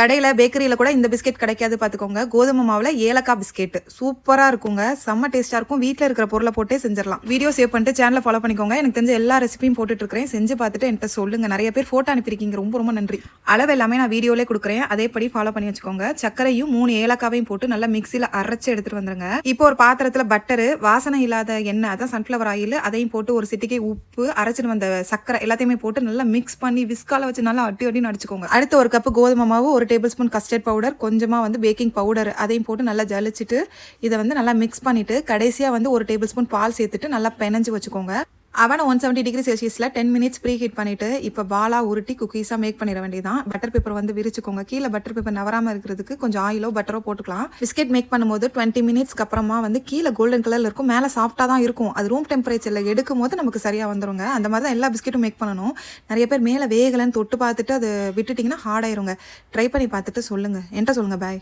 கடையில் பேக்கரியில் கூட இந்த பிஸ்கெட் கிடைக்காது பார்த்துக்கோங்க கோதுமை மாவில் ஏலக்காய் பிஸ்கெட் சூப்பராக இருக்குங்க. செம்ம டேஸ்ட்டாக இருக்கும். வீட்டில் இருக்கிற பொருளை போட்டே செஞ்சிடலாம். வீடியோ சேவ் பண்ணிட்டு சேனலை ஃபாலோ பண்ணிக்கோங்க. எனக்கு தெரிஞ்ச எல்லா ரெசிபியும் போட்டுட்டு இருக்கிறேன். செஞ்சு பார்த்துட்டு என்கிட்ட சொல்லுங்க. நிறைய பேர் ஃபோட்டோ அனுப்பியிருக்கீங்க. ரொம்ப ரொம்ப நன்றி. அளவு எல்லாமே நான் வீடியோலே கொடுக்குறேன். அதேபடி ஃபாலோ பண்ணி வச்சுக்கோங்க. சர்க்கரையும் மூணு ஏலக்காவையும் போட்டு நல்லா மிக்சியில் அரைச்சி எடுத்துட்டு வந்துருங்க. இப்போ ஒரு பாத்திரத்தில் பட்டரு வாசனை இல்லாத எண்ணெய் அதான் சன்ஃப்ளவர் ஆயில் அதையும் போட்டு ஒரு சிட்டிக்கை உப்பு அரைச்சிட்டு வந்த சர்க்கரை எல்லாத்தையுமே போட்டு நல்லா மிக்ஸ் பண்ணி விஸ்கால வச்சு நல்லா அட்டி அடின்னு அடிச்சுக்கோங்க. அடுத்து ஒரு கப்பு கோதுமை மாவு ஒரு டேபிள் ஸ்பூன் கஸ்டர்ட் பவுடர் கொஞ்சமாக வந்து பேக்கிங் பவுடர் அதையும் போட்டு நல்லா ஜலிச்சிட்டு இதை வந்து நல்லா மிக்ஸ் பண்ணிவிட்டு கடைசியாக வந்து ஒரு டேபிள் ஸ்பூன் பால் சேர்த்துட்டு நல்லா பெனஞ்சு வச்சுக்கோங்க. அவனை ஒன் செவன்ட்டி டிகிரி செல்சியஸில் டென் மினிட்ஸ் ப்ரீ ஹீட் பண்ணிட்டு இப்போ பாலா உருட்டி குக்கீஸாக மேக் பண்ணிட வேண்டியதான் பட்டர் பேப்பர் வந்து விரிச்சுக்கோங்க. கீழே பட்டர் பேப்பர் நவராமல் இருக்கிறதுக்கு கொஞ்சம் ஆயிலோ பட்டரோ போட்டுக்கலாம். பிஸ்கெட் மேக் பண்ணும்போது டுவெண்ட்டி மினிட்ஸ்க்கு அப்புறமா வந்து கீழே கோல்டன் கலரில் இருக்கும். மேலே சாஃப்டாக தான் இருக்கும். அது ரூம் டெம்பரேச்சரில் எடுக்கும் போது நமக்கு சரியாக வந்துருங்க. அந்த மாதிரி தான் எல்லா பிஸ்கெட்டும் மேக் பண்ணணும். நிறைய பேர் மேலே வேகலைன்னு தொட்டு பார்த்துட்டு அது விட்டுட்டிங்கன்னா ஹார்ட் ஆயிருங்க. ட்ரை பண்ணி பார்த்துட்டு சொல்லுங்கள் என்கிட்ட சொல்லுங்கள் பாய்